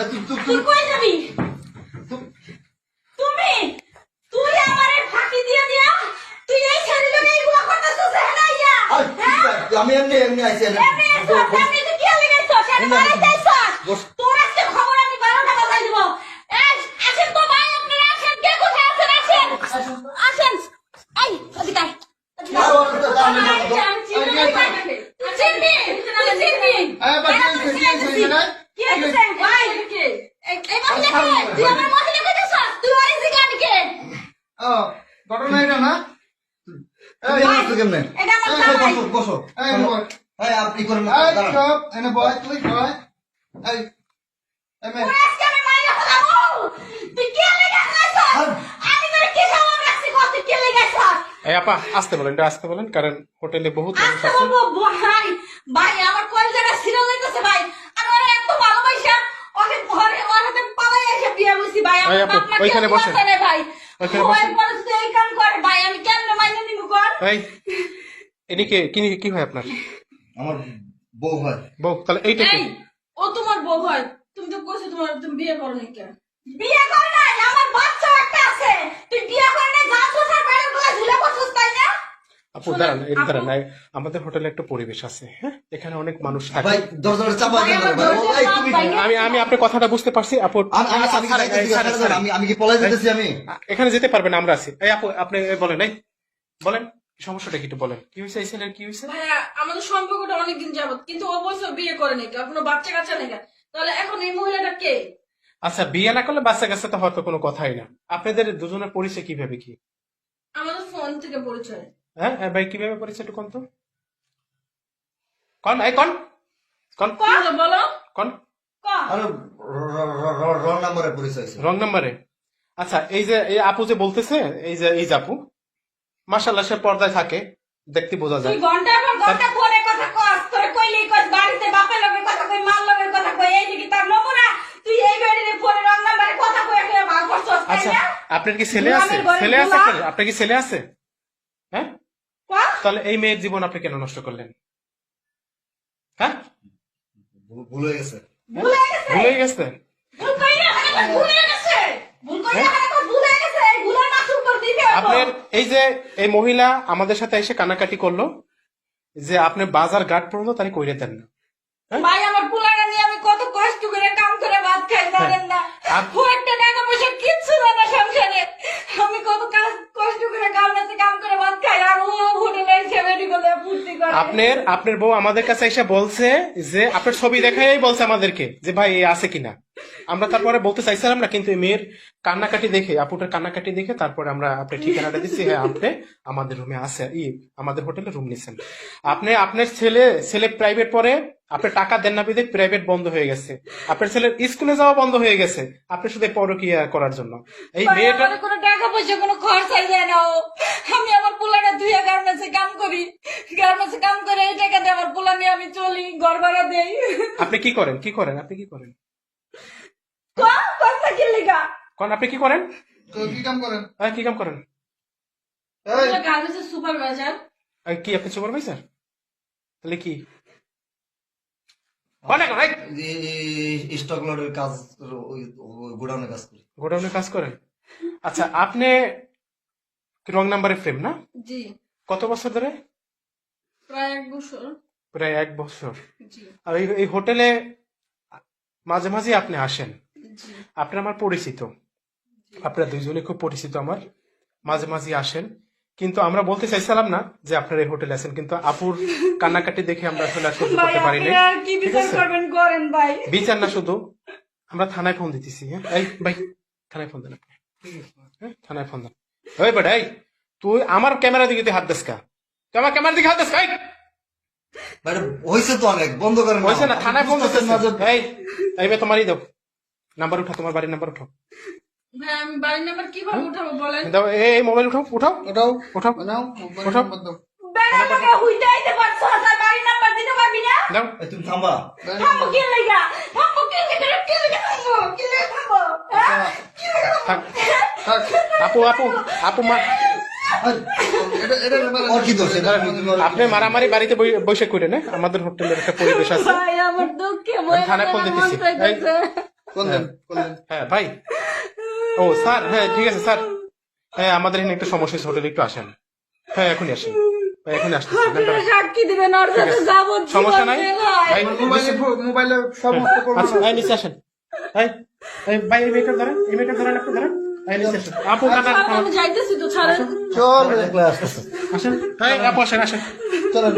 তুই- তুই- তুই তুই- কই যাবি তুই- তুমি তুই আমারে ফাঁকি দিয়ে দিয়া তুই এই ছেলে লোক এইগুলা করতেছিস হ্যাঁ? আমি এমনি এমনি আইছি এমনি। এমনি এমনি তুই কি লাগাইছ সেটা মারাই যাইছ বস। তোর আজকে খবর আমি 12টা বাজাই দিব এই আসেন তো ভাই আপনারা আসেন কে কোথায় আছেন আসেন আসেন এই এদিকে আয়। এদিকে আয়। আর ওর তো দাম নেই, এই যে আমি চিনতে এই, এই, পারছি। তুই চিনবি তুই চিনবি এই, বাবা, কি হয়েছে? কি হয়েছে? কি হয়েছে? কি হয়েছে ভাই এই এই মহিলাকে তুই আমার মহিলা কইতেছ তুই ওই জিগান কে ও, ঘটনা এটা না তুমি এমনি আসছো কেমনে? এটা আমার এই, জামাই। বসো, আপনি করেন এনে বয় তুই বয়। এই আপা আসতে বলেন এটা আসতে বলেন কারণ হোটেলে বহুত বলব? ভাই ভাই আমার কলজাটা ছিঁড়ে যাইতেছে ভাই। আমি ওরে এত ভালোবাসা ওকে ঘরে ওর হাতে পালাই এসে বিয়ে বসি ভাই। আমার বাপ মা ওইখানে বসেন। ভাই। ওইখানে বসেন। পরে শুধু এই কাম করে ভাই আমি কেন মাইনে কর এই এদিকে কি কি হয় আপনার? আমার বউ হয়। বউ তাহলে এইটা কি? ও তোমার বউ হয়। তুমি তো কইছো তোমার তুমি বিয়ে করো নি কেন? বিয়ে করে নাই আমার বাচ্চা একটা আছে। তুই বিয়ে করে নাই যা ছোটার বাইরে গলা ঝুলে বসছিস তাই না? আপু দাঁড়ান এই দাঁড়ান আমাদের হোটেলে একটা পরিবেশ আছে হ্যাঁ? এখানে অনেক মানুষ থাকে। ভাই চাপা দেন ভাই। তুমি- আমি আমি আপনার কথাটা বুঝতে পারছি আপু। আমি- আমি- আমি কি কি পলাই যেতেছি আমি? এখানে যেতে পারবেন আমরা আছি। এই আপু আপনি বলেন এই বলেন। কি সমস্যাটা কি একটু বলেন কি হয়েছে এই ছেলের কি হয়েছে ভাইয়া আমাদের সম্পর্কটা অনেকদিন যাবত কিন্তু ও বলছে বিয়ে করে নাকি কোনো বাচ্চা কাচ্চা নেই তাহলে এখন এই মহিলাটা কে আচ্ছা বিয়ে না করলে বাচ্চা কাচ্চা তো হয়তো কোনো কথাই না আপনাদের দুজনের পরিচয় কীভাবে কি আমাদের ফোন থেকে পরিচয় হ্যাঁ হ্যাঁ, ভাই কীভাবে পরিচয় একটু কোন তো কন এই কন কন বলো কন রং নাম্বারে পরিচয় আছে। রং নাম্বারে আচ্ছা এই যে এই আপু যে বলতেছে এই যে এই যে আপু মাসাল্লাহ সে পর্দায় থাকে দেখতে বোঝা যায়। তুই ঘণ্টার পর ঘণ্টা ফোনে কথা কস তোর কইলেই কস বাড়িতে বাপের লগে কথা কই মার লগে কথা কই এই দিকে তার নমুনা? তুই এই বাড়িতে ফোনে রং নাম্বারে কথা কই ভাগ করছস আচ্ছা আপনার কি ছেলে আছে? ছেলে আছে। আপনার? কি ছেলে আছে? হ্যাঁ? ক? তাহলে এই মেয়ের জীবন আপনি কেন নষ্ট করলেন? হ্যাঁ? ভুল হয়ে গেছে। ভুল হয়ে গেছে? ভুলে গেছে? ভুল ভুল হয়ে গেছে। ভুল কই ভুল গেছে এই ভুলের মাসুল করে দিতে হবে আপনার এই যে এই মহিলা আমাদের সাথে এসে কানাকাটি করল যে আপনি বাজার গার্ড পড়ল তাই কইরে দেন না। ভাই আমার পুলাটা নিয়ে আমি কত কষ্ট করে কাম করে ভাত খাই জানেন না? আপ- ও একটা টাকা পয়সা কিচ্ছু না না সংসারে। আমি কত কষ্ট করে কাম নাতে কাম করে ভাত খাই আর ও হোটেলে এসে মেডিকেল ফুর্তি করে। আপনার আপনার বউ আমাদের কাছে এসে বলছে যে আপনার ছবি দেখাই বলছে আমাদেরকে যে ভাই এ আছে কিনা। আমরা তারপরে বলতে চাইছিলাম না কিন্তু এই মেয়ের কান্নাকাটি দেখে আপুটার কান্নাকাটি দেখে তারপরে আমরা আপনার ঠিকানাটা দিচ্ছি। হ্যাঁ আপনি আমাদের রুমে আছে ই আমাদের হোটেলে রুম নিছেন। আপনি আপনার ছেলে ছেলে প্রাইভেট পরে আপনি টাকা দেন না বিদে প্রাইভেট বন্ধ হয়ে গেছে। আপনার ছেলের স্কুলে যাওয়া বন্ধ হয়ে গেছে আপনি শুধু পরকিয়া করার জন্য। এই মেয়েটা কোনো টাকা পয়সা কোনো খরচাই দেয় না ও। আমি আমার পোলাটা ধুয়ে গার্মেন্টসে কাম করি। গার্মেন্টসে কাম করে এই টাকা দিয়ে আমার পোলা নিয়ে আমি চলি ঘর ভাড়া দেই। আপনি কি করেন? কি করেন? আপনি কি করেন? কোন আপনি কি করেন? কি কাম করেন? হ্যাঁ কি কাম করেন? সুপারভাইজার। কি আপনি সুপারভাইজার? তাহলে কি? স্টক লটের কাজ কাজ করি। গোডাউনে কাজ করেন? আচ্ছা আপনি রং নাম্বারে ফ্রেম না? জি। কত বছর ধরে? প্রায় এক বছর। প্রায় এক বছর। আর এই এই হোটেলে মাঝে মাঝে আপনি আসেন? আপনি আমার পরিচিত। আপনারা দুইজনে খুব পরিচিত আমার। মাঝে মাঝে আসেন। কিন্তু আমরা বলতে চাইছিলাম না যে আপনার এই হোটেলে আছেন কিন্তু আপুর কান্নাকাটি দেখে আমরা আসলে আর সহ্য করতে পারি বিচার আছে? করবেন? করেন ভাই। বিচার না শুধু আমরা থানায় ফোন দিতেছি হ্যাঁ? এই ভাই থানায় ফোন দেন আপনি। হ্যাঁ থানায় ফোন দেন। ওই বেটা এই তুই আমার ক্যামেরা দিকে তুই হাত দেস কা? তুই আমার ক্যামেরা দিকে হাত দেস কা? এই! ভাই এটা তো অনেক বন্ধ করেন হয়েছে না থানায় ফোন বুঝতেছেন দিতেছে। না যে- এই এই বে তোমারই দাও নাম্বার উঠা তোমার বাড়ির নাম্বার উঠাও। ভাই আমি বাড়ির নাম্বার কীভাবে উঠাবো বলেন? দাও এই মোবাইল উঠাও উঠাও উঠাও নাও ওঠো। বেড়া লোকে হুইতে আইতে পারছ? আর বাড়ির নাম্বার দিতে পারবি না? দাও। এই তুমি থামবা। থামো কি লাগা? থামো কি লাগা? কি লাগা থামো? কি লাগা থামো? হ্যাঁ? কি লাগা থামো? থাক আপু আপু আপু মা। এটা এটা ব্যাপারে ওর কি দোষ? এটা আপনি মারামারি বাড়িতে বসে করে না আমাদের হোটেলের একটা পরিবেশ আছে। থানায় ফোন দিতেছি। কোন দেন কোন দেন হ্যাঁ ভাই। ও স্যার হ্যাঁ ঠিক আছে স্যার। হ্যাঁ আমাদের এখানে একটা সমস্যা হচ্ছে হোটেলে একটু আসেন। হ্যাঁ এখনই আসেন। ভাই, এখনই আসতেছি সাক্ষী দিবেন ওর সাথে আছে। সমস্যা নাই? ভাই মোবাইলে মোবাইলে সমস্ত আচ্ছা ভাই নিচে আসেন। ভাই ভাই এই মেয়েটা ধরেন এই মেয়েটা ধরেন আপনি ধরেন। ভাই নিচে আসেন। আপু কান্না আমি যাইতেছি তো ছাড়েন। চল আসেন। ভাই আপু আসেন আসেন। চলেন।